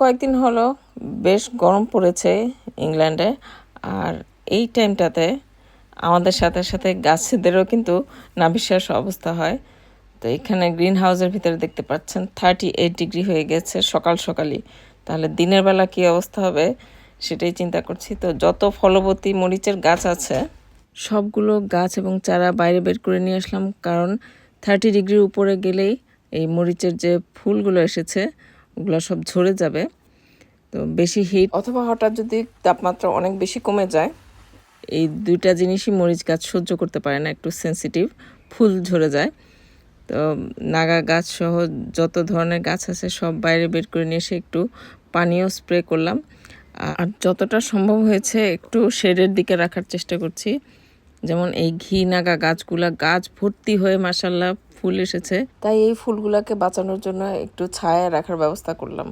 কয়েকদিন হলো বেশ গরম পড়েছে ইংল্যান্ডে, আর এই টাইমটাতে আমাদের সাথে সাথে গাছেদেরও কিন্তু নাবিশ্বাস অবস্থা হয়। তো এখানে গ্রিন হাউসের ভিতরে দেখতে পাচ্ছেন থার্টি এইট ডিগ্রি হয়ে গেছে সকাল সকালই। তাহলে দিনের বেলা কী অবস্থা হবে সেটাই চিন্তা করছি। তো যত ফলবতী মরিচের গাছ আছে, সবগুলো গাছ এবং চারা বাইরে বের করে নিয়ে আসলাম। কারণ থার্টি ডিগ্রির উপরে গেলেই এই মরিচের যে ফুলগুলো এসেছে ওগুলো সব ঝরে যাবে। তো বেশি হিট অথবা হঠাৎ যদি তাপমাত্রা অনেক বেশি কমে যায় এই দুইটা জিনিসই মরিচ গাছ সহ্য করতে পারে না একটু সেনসিটিভ ফুল ঝরে যায়। তো নাগা গাছ সহ যত ধরনের গাছ আছে সব বাইরে বের করে নিয়ে এসে একটু পানিও স্প্রে করলাম। আর যতটা সম্ভব হয়েছে একটু শেডের দিকে রাখার চেষ্টা করছি। যেমন এই ঘি নাগা গাছগুলা গাছ ভর্তি হয়ে মাসাল্লাহ ফুল এসেছে। তাই এই ফুলগুলোকে বাঁচানোর জন্য একটু ছায়া রাখার ব্যবস্থা করলাম।